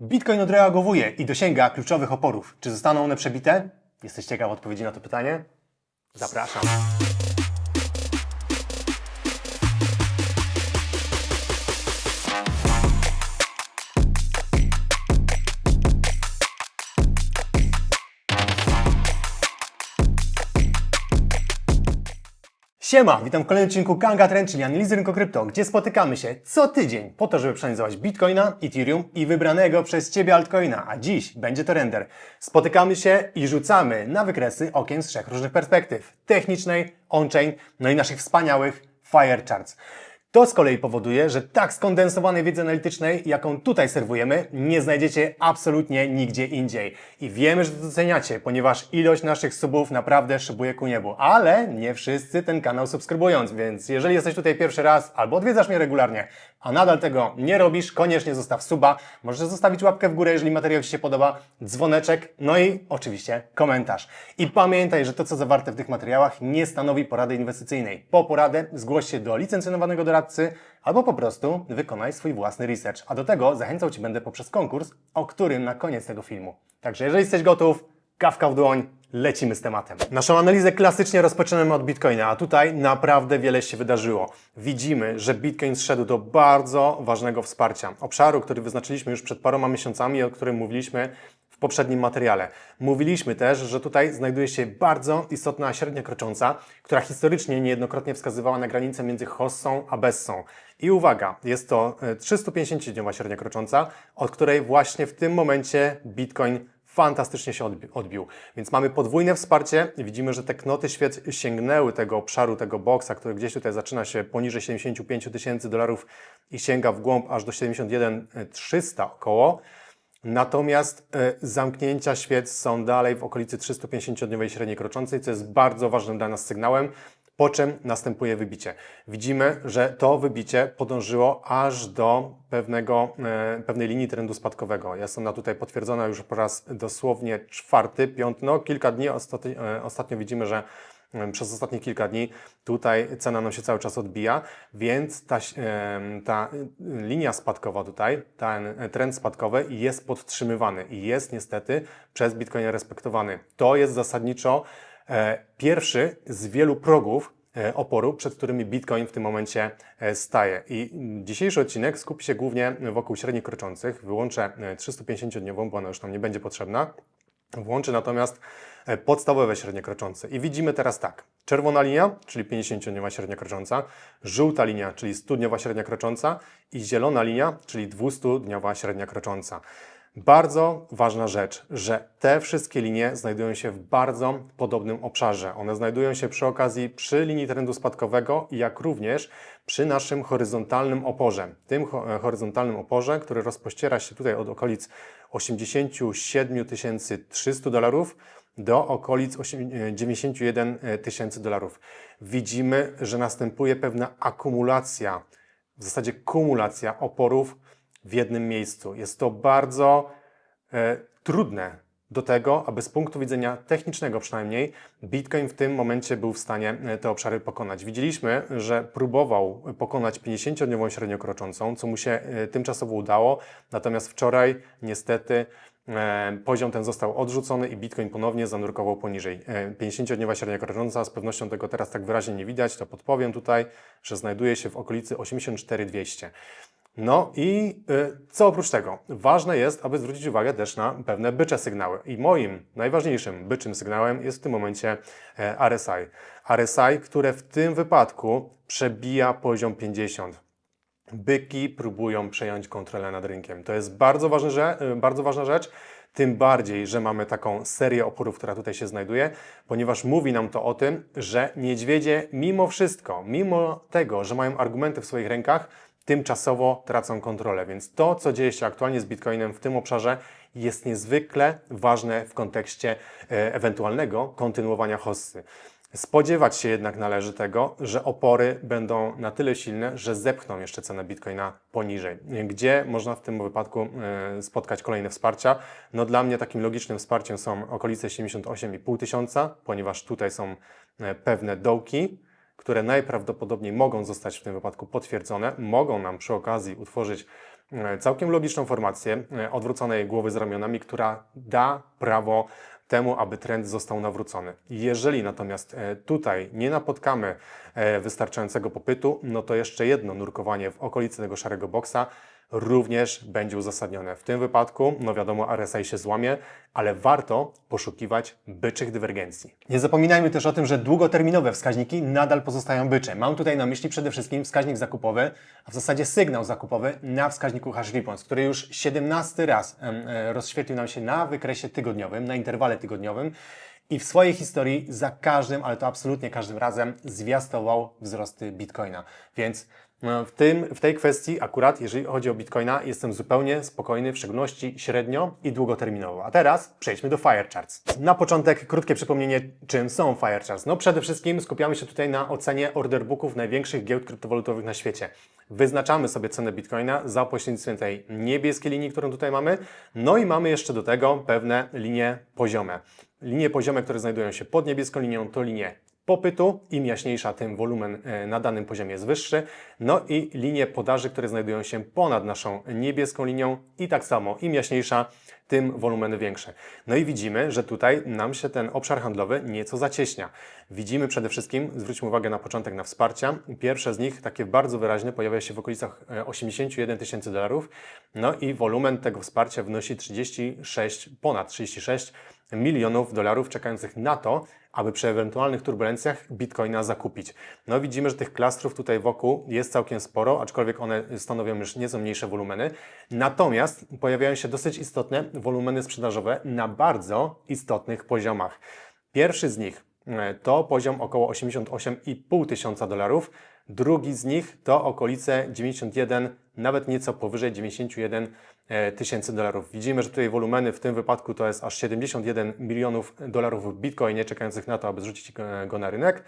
Bitcoin odreagowuje i dosięga kluczowych oporów. Czy zostaną one przebite? Jesteś ciekaw odpowiedzi na to pytanie? Zapraszam. Siema, witam w kolejnym odcinku Kanga Trend, czyli analizy rynku krypto, gdzie spotykamy się co tydzień po to, żeby przeanalizować Bitcoina, Ethereum i wybranego przez Ciebie altcoina, a dziś będzie to render. Spotykamy się i rzucamy na wykresy okiem z trzech różnych perspektyw. Technicznej, on-chain, no i naszych wspaniałych fire charts. To z kolei powoduje, że tak skondensowanej wiedzy analitycznej, jaką tutaj serwujemy, nie znajdziecie absolutnie nigdzie indziej. I wiemy, że to doceniacie, ponieważ ilość naszych subów naprawdę szybuje ku niebu. Ale nie wszyscy ten kanał subskrybując, więc jeżeli jesteś tutaj pierwszy raz albo odwiedzasz mnie regularnie, a nadal tego nie robisz, koniecznie zostaw suba. Możesz zostawić łapkę w górę, jeżeli materiał Ci się podoba, dzwoneczek, no i oczywiście komentarz. I pamiętaj, że to, co zawarte w tych materiałach, nie stanowi porady inwestycyjnej. Po poradę zgłoś się do licencjonowanego doradcy albo po prostu wykonaj swój własny research. A do tego zachęcał Ci będę poprzez konkurs, o którym na koniec tego filmu. Także jeżeli jesteś gotów, kawka w dłoń, lecimy z tematem. Naszą analizę klasycznie rozpoczynamy od Bitcoina, a tutaj naprawdę wiele się wydarzyło. Widzimy, że Bitcoin zszedł do bardzo ważnego wsparcia, obszaru, który wyznaczyliśmy już przed paroma miesiącami, o którym mówiliśmy w poprzednim materiale. Mówiliśmy też, że tutaj znajduje się bardzo istotna średnia krocząca, która historycznie niejednokrotnie wskazywała na granicę między hossą a bessą. I uwaga, jest to e, 350-dniowa średnia krocząca, od której właśnie w tym momencie Bitcoin fantastycznie się odbi- odbił. Więc mamy podwójne wsparcie. Widzimy, że te knoty świec sięgnęły tego obszaru, tego boksa, który gdzieś tutaj zaczyna się poniżej 75 000 tysięcy dolarów i sięga w głąb aż do 71 300 około. Natomiast e, zamknięcia świec są dalej w okolicy 350-dniowej średniej kroczącej, co jest bardzo ważnym dla nas sygnałem, po czym następuje wybicie. Widzimy, że to wybicie podążyło aż do pewnego, e, pewnej linii trendu spadkowego. Jest ona tutaj potwierdzona już po raz dosłownie czwarty, piąty, no kilka dni. Ostatni, e, ostatnio widzimy, że e, przez ostatnie kilka dni tutaj cena nam się cały czas odbija, więc ta, ta linia spadkowa tutaj, ten trend spadkowy jest podtrzymywany i jest niestety przez Bitcoina respektowany. To jest zasadniczo pierwszy z wielu progów e, oporu, przed którymi Bitcoin w tym momencie e, staje. I dzisiejszy odcinek skupi się głównie wokół średnich kroczących. Wyłączę e, 350-dniową, bo ona już nam nie będzie potrzebna. Włączy natomiast e, podstawowe średnie kroczące. I widzimy teraz tak. Czerwona linia, czyli 50-dniowa średnia krocząca, żółta linia, czyli 100-dniowa średnia krocząca i zielona linia, czyli 200-dniowa średnia krocząca. Bardzo ważna rzecz, że te wszystkie linie znajdują się w bardzo podobnym obszarze. One znajdują się przy okazji przy linii trendu spadkowego, jak również przy naszym horyzontalnym oporze. Tym ho- horyzontalnym oporze, który rozpościera się tutaj od okolic 87 300 dolarów do okolic osiem- e, 91 tysięcy dolarów. Widzimy, że następuje pewna akumulacja, w zasadzie kumulacja oporów w jednym miejscu. Jest to bardzo e, trudne do tego, aby z punktu widzenia technicznego przynajmniej Bitcoin w tym momencie był w stanie e, te obszary pokonać. Widzieliśmy, że próbował pokonać 50-dniową średnią kroczącą, co mu się e, tymczasowo udało, natomiast wczoraj niestety e, poziom ten został odrzucony i Bitcoin ponownie zanurkował poniżej. E, 50-dniowa średnia krocząca, z pewnością tego teraz tak wyraźnie nie widać, to podpowiem tutaj, że znajduje się w okolicy 84 200. No i y, co oprócz tego? Ważne jest, aby zwrócić uwagę też na pewne bycze sygnały. I moim najważniejszym byczym sygnałem jest w tym momencie e, RSI. RSI, które w tym wypadku przebija poziom 50. Byki próbują przejąć kontrolę nad rynkiem. To jest bardzo, y, bardzo ważna rzecz. Tym bardziej, że mamy taką serię oporów, która tutaj się znajduje, ponieważ mówi nam to o tym, że niedźwiedzie mimo wszystko, mimo tego, że mają argumenty w swoich rękach, tymczasowo tracą kontrolę. Więc to, co dzieje się aktualnie z Bitcoinem w tym obszarze, jest niezwykle ważne w kontekście e, ewentualnego kontynuowania hossy. Spodziewać się jednak należy tego, że opory będą na tyle silne, że zepchną jeszcze cenę Bitcoina poniżej. Gdzie można w tym wypadku e, spotkać kolejne wsparcia? No dla mnie takim logicznym wsparciem są okolice 78,5 tysiąca, ponieważ tutaj są e, pewne dołki, które najprawdopodobniej mogą zostać w tym wypadku potwierdzone, mogą nam przy okazji utworzyć e, całkiem logiczną formację e, odwróconej głowy z ramionami, która da prawo temu, aby trend został nawrócony. Jeżeli natomiast e, tutaj nie napotkamy wystarczającego popytu, no to jeszcze jedno nurkowanie w okolicy tego szarego boksa również będzie uzasadnione. W tym wypadku, no wiadomo, RSI się złamie, ale warto poszukiwać byczych dywergencji. Nie zapominajmy też o tym, że długoterminowe wskaźniki nadal pozostają bycze. Mam tutaj na myśli przede wszystkim wskaźnik zakupowy, a w zasadzie sygnał zakupowy na wskaźniku hash response, który już 17 raz e, rozświetlił nam się na wykresie tygodniowym, na interwale tygodniowym. I w swojej historii za każdym, ale to absolutnie każdym razem zwiastował wzrosty Bitcoina. Więc w, tym, w tej kwestii akurat, jeżeli chodzi o Bitcoina, jestem zupełnie spokojny, w szczególności średnio i długoterminowo. A teraz przejdźmy do Fire Charts. Na początek krótkie przypomnienie, czym są Fire Charts. No przede wszystkim skupiamy się tutaj na ocenie order booków największych giełd kryptowalutowych na świecie. Wyznaczamy sobie cenę Bitcoina za pośrednictwem tej niebieskiej linii, którą tutaj mamy. No i mamy jeszcze do tego pewne linie poziome. Linie poziome, które znajdują się pod niebieską linią, to linie popytu. Im jaśniejsza, tym wolumen e, na danym poziomie jest wyższy. No i linie podaży, które znajdują się ponad naszą niebieską linią i tak samo, im jaśniejsza, tym wolumeny większe. No i widzimy, że tutaj nam się ten obszar handlowy nieco zacieśnia. Widzimy przede wszystkim, zwróćmy uwagę na początek na wsparcia. Pierwsze z nich, takie bardzo wyraźne, pojawia się w okolicach e, 81 tysięcy dolarów. No i wolumen tego wsparcia wynosi 36, ponad 36 milionów dolarów czekających na to, aby przy ewentualnych turbulencjach Bitcoina zakupić. No widzimy, że tych klastrów tutaj wokół jest całkiem sporo, aczkolwiek one stanowią już nieco mniejsze wolumeny. Natomiast pojawiają się dosyć istotne wolumeny sprzedażowe na bardzo istotnych poziomach. Pierwszy z nich e, to poziom około 88,5 tysiąca dolarów. Drugi z nich to okolice 91, nawet nieco powyżej 91 e, tysięcy dolarów. Widzimy, że tutaj wolumeny w tym wypadku to jest aż 71 milionów dolarów w bitcoinie czekających na to, aby zrzucić go- go na rynek.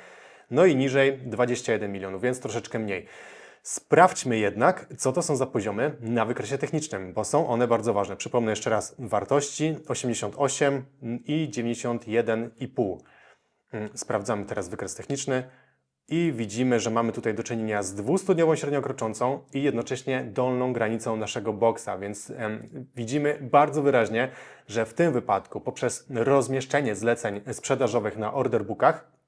No i niżej 21 milionów, więc troszeczkę mniej. Sprawdźmy jednak, co to są za poziomy na wykresie technicznym, bo są one bardzo ważne. Przypomnę jeszcze raz wartości 88 i 91,5. Mm, Sprawdzamy teraz wykres techniczny i widzimy, że mamy tutaj do czynienia z dwustudniową średnią kroczącą i jednocześnie dolną granicą naszego boksa, więc em, widzimy bardzo wyraźnie, że w tym wypadku poprzez rozmieszczenie zleceń sprzedażowych na order bookach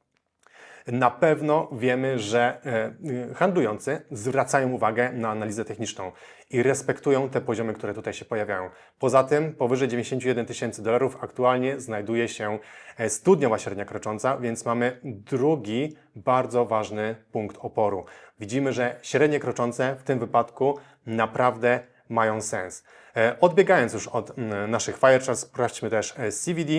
na pewno wiemy, że e, y, handlujący zwracają uwagę na analizę techniczną i respektują te poziomy, które tutaj się pojawiają. Poza tym powyżej 91 tysięcy dolarów aktualnie znajduje się e, studniowa średnia krocząca, więc mamy drugi bardzo ważny punkt oporu. Widzimy, że średnie kroczące w tym wypadku naprawdę mają sens. E, Odbiegając już od mm, naszych fire charts, sprawdźmy też e, CVD.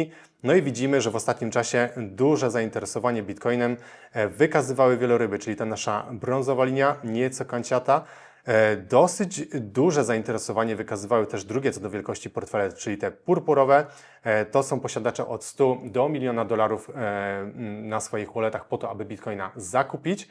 No i widzimy, że w ostatnim czasie duże zainteresowanie Bitcoinem e, wykazywały wieloryby, czyli ta nasza brązowa linia, nieco kanciata. Dosyć duże zainteresowanie wykazywały też drugie co do wielkości portfele, czyli te purpurowe. To są posiadacze od 100 do miliona dolarów e, m, na swoich walletach po to, aby Bitcoina zakupić.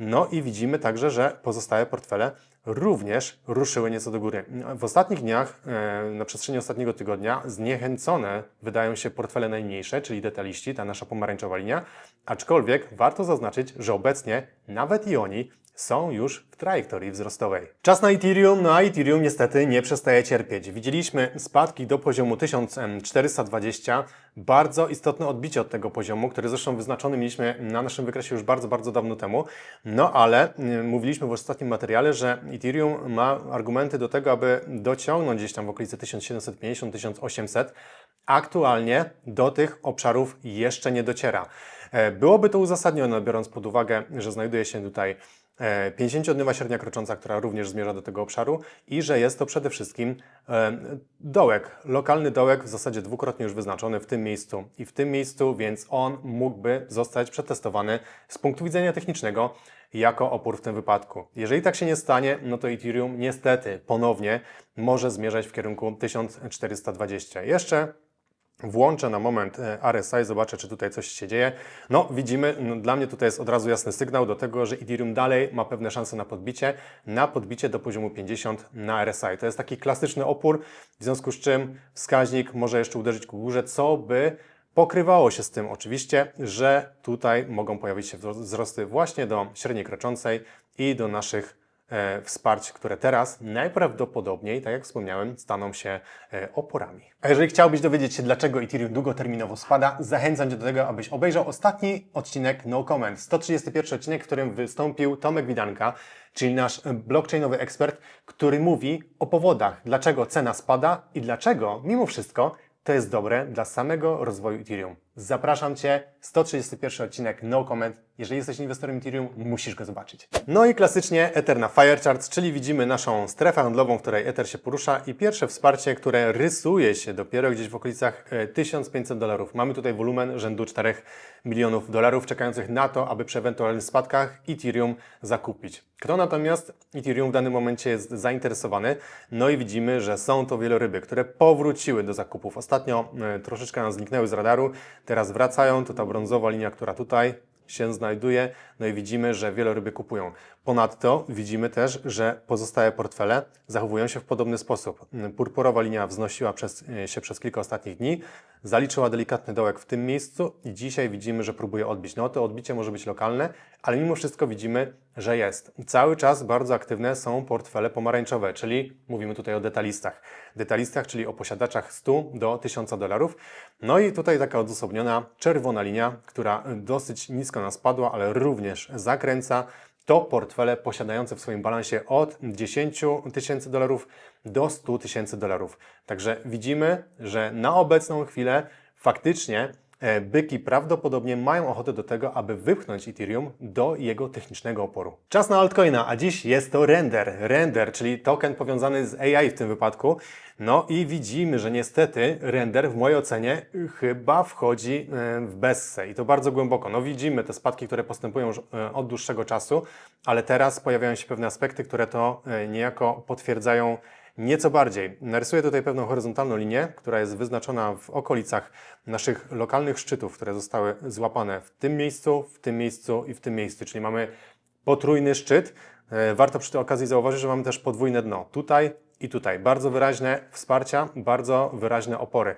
No i widzimy także, że pozostałe portfele również ruszyły nieco do góry. W ostatnich dniach, e, na przestrzeni ostatniego tygodnia, zniechęcone wydają się portfele najmniejsze, czyli detaliści, ta nasza pomarańczowa linia, aczkolwiek warto zaznaczyć, że obecnie nawet i oni są już w trajektorii wzrostowej. Czas na Ethereum, no a Ethereum niestety nie przestaje cierpieć. Widzieliśmy spadki do poziomu 1420, bardzo istotne odbicie od tego poziomu, który zresztą wyznaczony mieliśmy na naszym wykresie już bardzo, bardzo dawno temu. No ale y, mówiliśmy w ostatnim materiale, że Ethereum ma argumenty do tego, aby dociągnąć gdzieś tam w okolicy 1750-1800. Aktualnie do tych obszarów jeszcze nie dociera. E, Byłoby to uzasadnione, biorąc pod uwagę, że znajduje się tutaj 50-dniowa średnia krocząca, która również zmierza do tego obszaru i że jest to przede wszystkim e, dołek, lokalny dołek, w zasadzie dwukrotnie już wyznaczony w tym miejscu i w tym miejscu, więc on mógłby zostać przetestowany z punktu widzenia technicznego jako opór w tym wypadku. Jeżeli tak się nie stanie, no to Ethereum niestety ponownie może zmierzać w kierunku 1420. Jeszcze Włączę na moment e, RSI, zobaczę, czy tutaj coś się dzieje. No, widzimy, no, dla mnie tutaj jest od razu jasny sygnał do tego, że Ethereum dalej ma pewne szanse na podbicie, na podbicie do poziomu 50 na RSI. To jest taki klasyczny opór, w związku z czym wskaźnik może jeszcze uderzyć ku górze, co by pokrywało się z tym oczywiście, że tutaj mogą pojawić się wzrosty właśnie do średniej kroczącej i do naszych wsparć, które teraz najprawdopodobniej, tak jak wspomniałem, staną się e, oporami. A jeżeli chciałbyś dowiedzieć się, dlaczego Ethereum długoterminowo spada, zachęcam Cię do tego, abyś obejrzał ostatni odcinek No Comment, 131 odcinek, w którym wystąpił Tomek Widanka, czyli nasz e, blockchainowy ekspert, który mówi o powodach, dlaczego cena spada i dlaczego, mimo wszystko, to jest dobre dla samego rozwoju Ethereum. Zapraszam Cię, 131 odcinek No Comment. Jeżeli jesteś inwestorem Ethereum, musisz go zobaczyć. No i klasycznie Ether na Firecharts, czyli widzimy naszą strefę handlową, w której Ether się porusza i pierwsze wsparcie, które rysuje się dopiero gdzieś w okolicach e, 1500 dolarów. Mamy tutaj wolumen rzędu 4 milionów dolarów czekających na to, aby przy ewentualnych spadkach Ethereum zakupić. Kto natomiast Ethereum w danym momencie jest zainteresowany? No i widzimy, że są to wieloryby, które powróciły do zakupów. Ostatnio e, troszeczkę nam zniknęły z radaru, teraz wracają. To ta brązowa linia, która tutaj się znajduje, no i widzimy, że wieloryby kupują. Ponadto widzimy też, że pozostałe portfele zachowują się w podobny sposób. Purpurowa linia wznosiła przez, e, się przez kilka ostatnich dni, zaliczyła delikatny dołek w tym miejscu i dzisiaj widzimy, że próbuje odbić. No to odbicie może być lokalne, ale mimo wszystko widzimy, że jest. Cały czas bardzo aktywne są portfele pomarańczowe, czyli mówimy tutaj o detalistach. Detalistach, czyli o posiadaczach 100 do 1000 dolarów. No i tutaj taka odosobniona czerwona linia, która dosyć nisko nas spadła, ale również zakręca. To portfele posiadające w swoim balansie od 10 tysięcy dolarów do 100 tysięcy dolarów. Także widzimy, że na obecną chwilę faktycznie byki prawdopodobnie mają ochotę do tego, aby wypchnąć Ethereum do jego technicznego oporu. Czas na altcoina, a dziś jest to Render. Render, czyli token powiązany z AI w tym wypadku. No i widzimy, że niestety Render w mojej ocenie chyba wchodzi e, w bessę i to bardzo głęboko. No widzimy te spadki, które postępują już e, od dłuższego czasu, ale teraz pojawiają się pewne aspekty, które to e, niejako potwierdzają Nieco bardziej. Narysuję tutaj pewną horyzontalną linię, która jest wyznaczona w okolicach naszych lokalnych szczytów, które zostały złapane w tym miejscu, w tym miejscu i w tym miejscu. Czyli mamy potrójny szczyt. E, Warto przy tej okazji zauważyć, że mamy też podwójne dno. Tutaj i tutaj. Bardzo wyraźne wsparcia, bardzo wyraźne opory.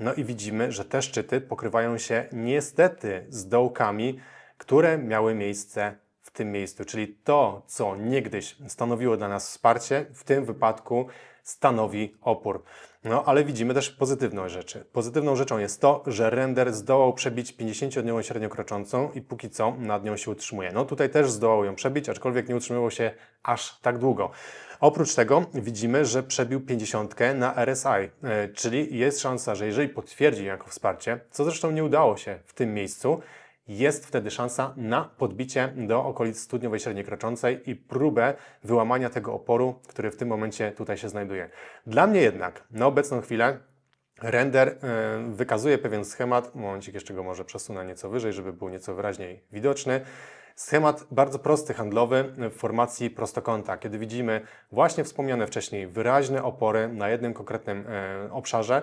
No i widzimy, że te szczyty pokrywają się niestety z dołkami, które miały miejsce w tym miejscu. Czyli to, co niegdyś stanowiło dla nas wsparcie, w tym wypadku stanowi opór. No, ale widzimy też pozytywną rzeczy. Pozytywną rzeczą jest to, że render zdołał przebić 50-dniową średnią kroczącą i póki co nad nią się utrzymuje. No tutaj też zdołał ją przebić, aczkolwiek nie utrzymywał się aż tak długo. Oprócz tego widzimy, że przebił 50 na RSI, e, czyli jest szansa, że jeżeli potwierdzi jako wsparcie, co zresztą nie udało się w tym miejscu, jest wtedy szansa na podbicie do okolic studniowej średniej kroczącej i próbę wyłamania tego oporu, który w tym momencie tutaj się znajduje. Dla mnie jednak na obecną chwilę render e, wykazuje pewien schemat, momencik jeszcze go może przesunę nieco wyżej, żeby był nieco wyraźniej widoczny. Schemat bardzo prosty, handlowy w formacji prostokąta, kiedy widzimy właśnie wspomniane wcześniej wyraźne opory na jednym konkretnym e, obszarze,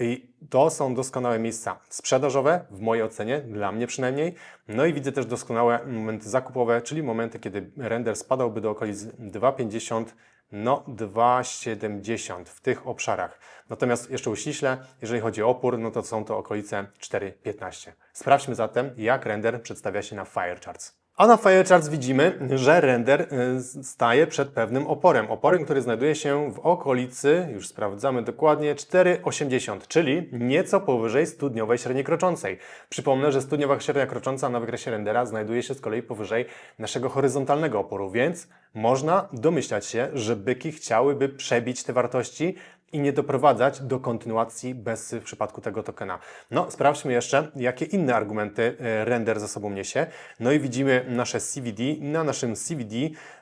i to są doskonałe miejsca sprzedażowe, w mojej ocenie, dla mnie przynajmniej. No i widzę też doskonałe momenty zakupowe, czyli momenty, kiedy render spadałby do okolic 2,50, no 2,70 w tych obszarach. Natomiast jeszcze uściśle, jeżeli chodzi o opór, no to są to okolice 4,15. Sprawdźmy zatem, jak render przedstawia się na Firecharts. A na Firecharts widzimy, że render y, staje przed pewnym oporem. Oporem, który znajduje się w okolicy, już sprawdzamy dokładnie, 4,80, czyli nieco powyżej studniowej średniej kroczącej. Przypomnę, że studniowa średnia krocząca na wykresie rendera znajduje się z kolei powyżej naszego horyzontalnego oporu, więc można domyślać się, że byki chciałyby przebić te wartości i nie doprowadzać do kontynuacji bez w przypadku tego tokena. No, sprawdźmy jeszcze, jakie inne argumenty e, render za sobą niesie. No i widzimy nasze CVD. Na naszym CVD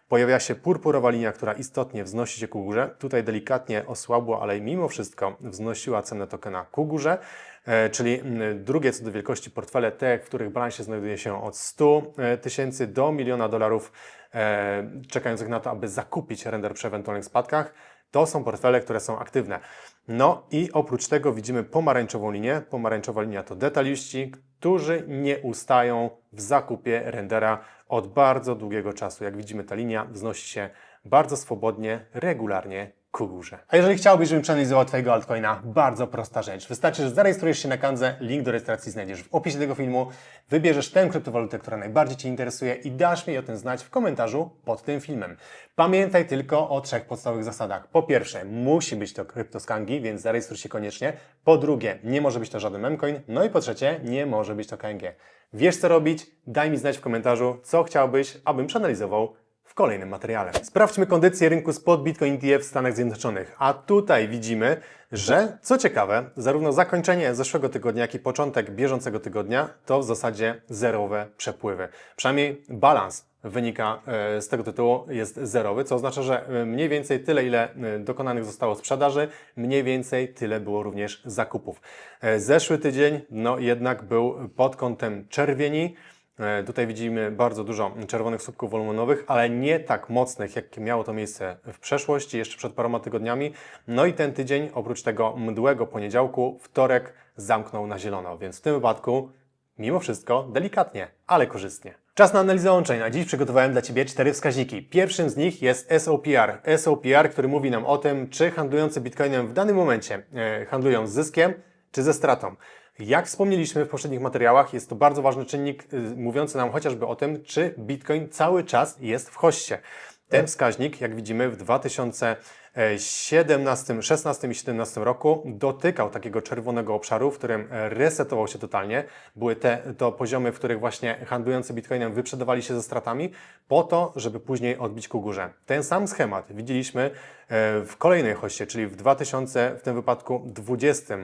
pojawia się purpurowa linia, która istotnie wznosi się ku górze. Tutaj delikatnie osłabła, ale mimo wszystko wznosiła cenę tokena ku górze. E, czyli drugie co do wielkości portfele, te, w których balansie znajduje się od 100 e, tysięcy do miliona dolarów, czekających na to, aby zakupić render przy ewentualnych spadkach. To są portfele, które są aktywne. No i oprócz tego widzimy pomarańczową linię. Pomarańczowa linia to detaliści, którzy nie ustają w zakupie rendera od bardzo długiego czasu. Jak widzimy, ta linia wznosi się bardzo swobodnie, regularnie A jeżeli chciałbyś, żebym przeanalizował Twojego altcoina, bardzo prosta rzecz. Wystarczy, że zarejestrujesz się na Kandze, link do rejestracji znajdziesz w opisie tego filmu, wybierzesz tę kryptowalutę, która najbardziej Cię interesuje i dasz mi o tym znać w komentarzu pod tym filmem. Pamiętaj tylko o trzech podstawowych zasadach. Po pierwsze, musi być to kryptoskangi, więc zarejestruj się koniecznie. Po drugie, nie może być to żaden memcoin. No i po trzecie, nie może być to KNG. Wiesz co robić? Daj mi znać w komentarzu, co chciałbyś, abym przeanalizował kolejnym materiale. Sprawdźmy kondycję rynku spot Bitcoin ETF w Stanach Zjednoczonych. A tutaj widzimy, że co ciekawe, zarówno zakończenie zeszłego tygodnia, jak i początek bieżącego tygodnia to w zasadzie zerowe przepływy. Przynajmniej balans wynika e, z tego tytułu jest zerowy, co oznacza, że e, mniej więcej tyle, ile e, dokonanych zostało sprzedaży, mniej więcej tyle było również zakupów. Zeszły tydzień, no jednak był pod kątem czerwieni. E, Tutaj widzimy bardzo dużo czerwonych słupków wolumenowych, ale nie tak mocnych, jak miało to miejsce w przeszłości, jeszcze przed paroma tygodniami. No i ten tydzień, oprócz tego mdłego poniedziałku, wtorek zamknął na zielono, więc w tym wypadku, mimo wszystko, delikatnie, ale korzystnie. Czas na analizę łączeń. A dziś przygotowałem dla Ciebie cztery wskaźniki. Pierwszym z nich jest SOPR. SOPR, który mówi nam o tym, czy handlujący Bitcoinem w danym momencie e, handlują z zyskiem, czy ze stratą. Jak wspomnieliśmy w poprzednich materiałach, jest to bardzo ważny czynnik y, mówiący nam chociażby o tym, czy Bitcoin cały czas jest w hoście. Ten wskaźnik, jak widzimy, w 2017, 16 i 17 roku dotykał takiego czerwonego obszaru, w którym resetował się totalnie. Były te to poziomy, w których właśnie handlujący Bitcoinem wyprzedawali się ze stratami, po to, żeby później odbić ku górze. Ten sam schemat widzieliśmy e, w kolejnej hoście, czyli w 2000, w tym wypadku 20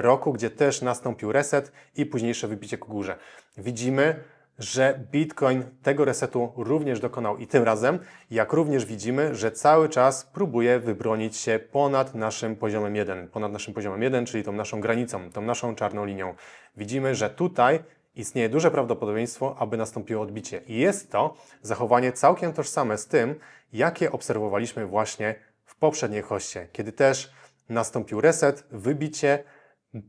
roku, gdzie też nastąpił reset i późniejsze wybicie ku górze. Widzimy, że Bitcoin tego resetu również dokonał i tym razem, jak również widzimy, że cały czas próbuje wybronić się ponad naszym poziomem 1, ponad naszym poziomem 1, czyli tą naszą granicą, tą naszą czarną linią. Widzimy, że tutaj istnieje duże prawdopodobieństwo, aby nastąpiło odbicie. I jest to zachowanie całkiem tożsame z tym, jakie obserwowaliśmy właśnie w poprzedniej hoście, kiedy też nastąpił reset, wybicie,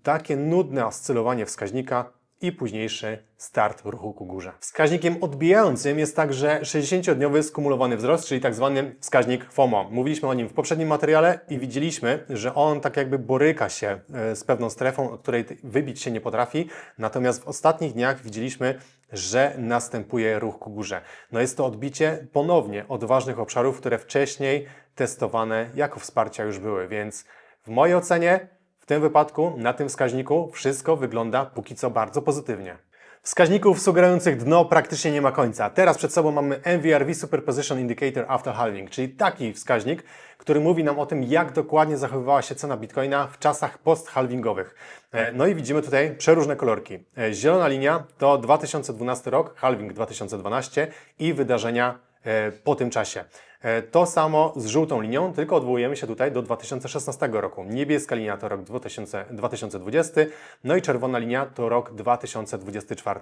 takie nudne oscylowanie wskaźnika i późniejszy start ruchu ku górze. Wskaźnikiem odbijającym jest także 60-dniowy skumulowany wzrost, czyli tak zwany wskaźnik FOMO. Mówiliśmy o nim w poprzednim materiale i widzieliśmy, że on tak jakby boryka się e, z pewną strefą, od której wybić się nie potrafi, natomiast w ostatnich dniach widzieliśmy, że następuje ruch ku górze. No jest to odbicie ponownie od ważnych obszarów, które wcześniej testowane jako wsparcia już były, więc w mojej ocenie tym wypadku, na tym wskaźniku, wszystko wygląda póki co bardzo pozytywnie. Wskaźników sugerujących dno praktycznie nie ma końca. Teraz przed sobą mamy MVRV Superposition Indicator After Halving, czyli taki wskaźnik, który mówi nam o tym, jak dokładnie zachowywała się cena Bitcoina w czasach post-halvingowych. E, No i widzimy tutaj przeróżne kolorki. E, Zielona linia to 2012 rok, halving 2012 i wydarzenia po tym czasie. E, To samo z żółtą linią, tylko odwołujemy się tutaj do 2016 roku. Niebieska linia to rok 2000, 2020, no i czerwona linia to rok 2024.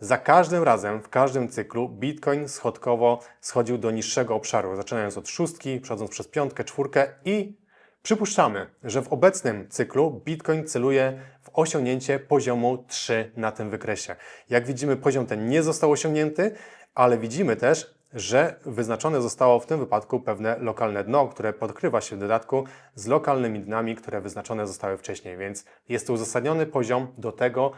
Za każdym razem, w każdym cyklu Bitcoin schodkowo schodził do niższego obszaru, zaczynając od szóstki, przechodząc przez piątkę, czwórkę i Przypuszczamy, że w obecnym cyklu Bitcoin celuje w osiągnięcie poziomu 3 na tym wykresie. Jak widzimy, poziom ten nie został osiągnięty, ale widzimy też, że wyznaczone zostało w tym wypadku pewne lokalne dno, które podkrywa się w dodatku z lokalnymi dnami, które wyznaczone zostały wcześniej, więc jest to uzasadniony poziom do tego,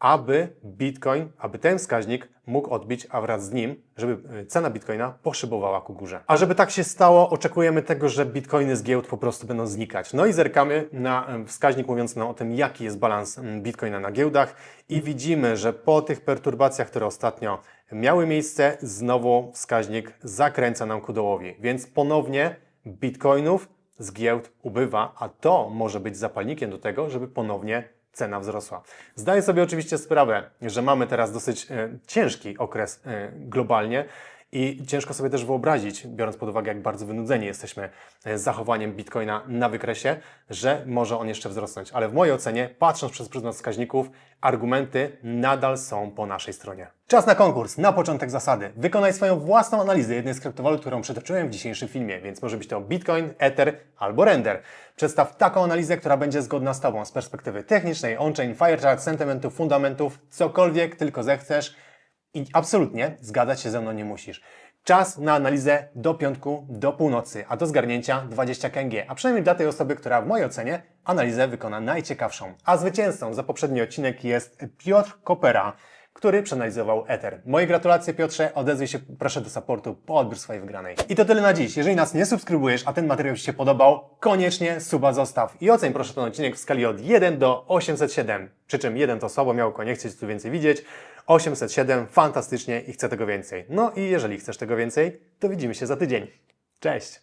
aby Bitcoin, aby ten wskaźnik mógł odbić, a wraz z nim, żeby y, cena Bitcoina poszybowała ku górze. A żeby tak się stało, oczekujemy tego, że Bitcoiny z giełd po prostu będą znikać. No i zerkamy na y, wskaźnik mówiący nam o tym, jaki jest balans Bitcoina na giełdach i widzimy, że po tych perturbacjach, które ostatnio miały miejsce, znowu wskaźnik zakręca nam ku dołowi. Więc ponownie Bitcoinów z giełd ubywa, a to może być zapalnikiem do tego, żeby ponownie cena wzrosła. Zdaję sobie oczywiście sprawę, że mamy teraz dosyć e, ciężki okres e, globalnie i ciężko sobie też wyobrazić, biorąc pod uwagę, jak bardzo wynudzeni jesteśmy e, zachowaniem Bitcoina na wykresie, że może on jeszcze wzrosnąć. Ale w mojej ocenie, patrząc przez pryzmat wskaźników, argumenty nadal są po naszej stronie. Czas na konkurs. Na początek zasady. Wykonaj swoją własną analizę jednej z kryptowalut, którą przytoczyłem w dzisiejszym filmie, więc może być to Bitcoin, Ether albo Render. Przedstaw taką analizę, która będzie zgodna z Tobą z perspektywy technicznej, on-chain, firechart, sentymentów, fundamentów, cokolwiek tylko zechcesz i absolutnie zgadzać się ze mną nie musisz. Czas na analizę do piątku, do północy, a do zgarnięcia 20 KNG, a przynajmniej dla tej osoby, która w mojej ocenie analizę wykona najciekawszą. A zwycięzcą za poprzedni odcinek jest Piotr Kopera, który przeanalizował Ether. Moje gratulacje Piotrze, odezwij się proszę do supportu po odbiór swojej wygranej. I to tyle na dziś. Jeżeli nas nie subskrybujesz, a ten materiał Ci się podobał, koniecznie suba zostaw i oceń proszę ten odcinek w skali od 1 do 807. Przy czym 1 to słabo, miałko nie chcieć tu więcej widzieć, 807 fantastycznie i chcę tego więcej. No i jeżeli chcesz tego więcej, to widzimy się za tydzień. Cześć!